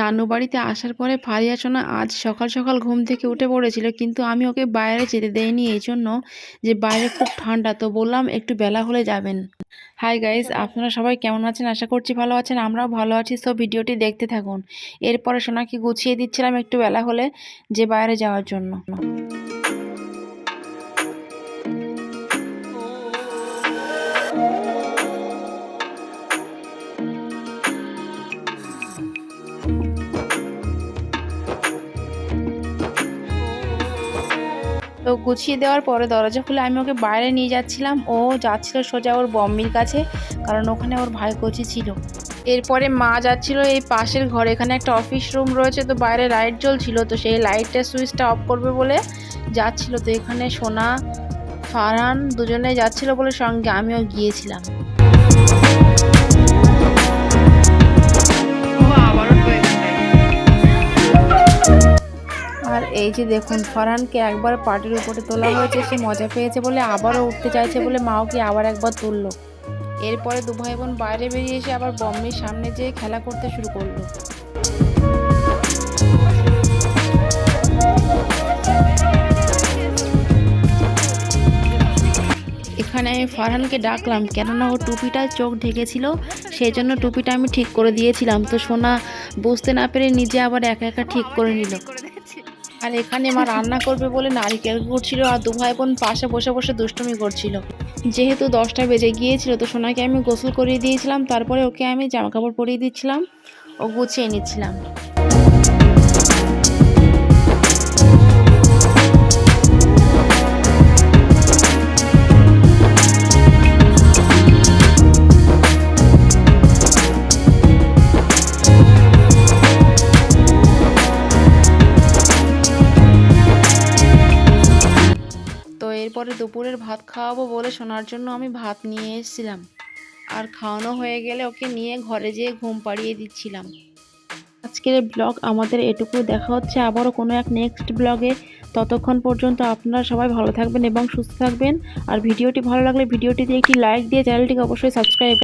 নানু বাড়িতে আসার পরে ফারিয়া সোনা আজ সকাল সকাল ঘুম থেকে উঠে পড়েছিল, কিন্তু আমি ওকে বাইরে যেতে দেয়নি এই জন্য যে বাইরে খুব ঠান্ডা, তো বললাম একটু বেলা হলে যাবেন। হাই গাইজ আপনারা সবাই কেমন আছেন? আশা করছি ভালো আছেন, আমরাও ভালো আছি। সো ভিডিওটি দেখতে থাকুন। এরপরে সোনাকে গুছিয়ে দিচ্ছিলাম একটু বেলা হলে যে বাইরে যাওয়ার জন্য। তো গুছিয়ে দেওয়ার পরে দরজা খুলে আমি ওকে বাইরে নিয়ে যাচ্ছিলাম। ও যাচ্ছিল সোজা ওর বম্মির কাছে, কারণ ওখানে ওর ভাই কোচি ছিল। এরপরে মা যাচ্ছিল এই পাশের ঘরে, এখানে একটা অফিস রুম রয়েছে, তো বাইরে লাইট জ্বলছিল, তো সেই লাইটের সুইচটা অফ করবে বলে যাচ্ছিল। তো এখানে সোনা, ফারহান দুজনে যাচ্ছিল বলে সঙ্গে আমিও গিয়েছিলাম। এই যে দেখুন, ফরহানকে একবার পাটির উপরে তোলা হয়েছে, সে মজা পেয়েছে বলে আবারও উঠতে চাইছে বলে মা ওকে আবার একবার তুললো। এরপরে দু ভাই বোন বাইরে বেরিয়ে এসে আবার বম্মির সামনে যেয়ে খেলা করতে শুরু করল। এখানে আমি ফারহানকে ডাকলাম, কেননা ও টুপিটায় চোখ ঢেকেছিল সেই জন্য টুপিটা আমি ঠিক করে দিয়েছিলাম। তো সোনা বুঝতে না পেরে নিজে আবার একা একা ঠিক করে নিল। আর এখানে মা রান্না করবে বলে নারিকেল কুড়ছিল আর দু ভাই বোন পাশে বসে বসে দুষ্টুমি করছিল। যেহেতু দশটা বেজে গিয়েছিল, তো সোনাকে আমি গোসল করিয়ে দিয়েছিলাম, তারপরে ওকে আমি জামা কাপড় পরিয়ে দিচ্ছিলাম ও গুছিয়ে নিচ্ছিলাম। এরপরে দুপুরের ভাত খাওয়াবো বলে শোনার জন্য আমি ভাত নিয়ে এসেছিলাম। আর খাওয়ানো হয়ে গেলে ওকে নিয়ে ঘরে যেয়ে ঘুম পাড়িয়ে দিচ্ছিলাম। আজকের ব্লগ আমাদের এটুকু দেখা হচ্ছে। আবারও কোনো এক নেক্সট ব্লগে। ততক্ষণ পর্যন্ত আপনারা সবাই ভালো থাকবেন এবং সুস্থ থাকবেন। আর ভিডিওটি ভালো লাগলে ভিডিওটিতে একটি লাইক দিয়ে চ্যানেলটিকে অবশ্যই সাবস্ক্রাইব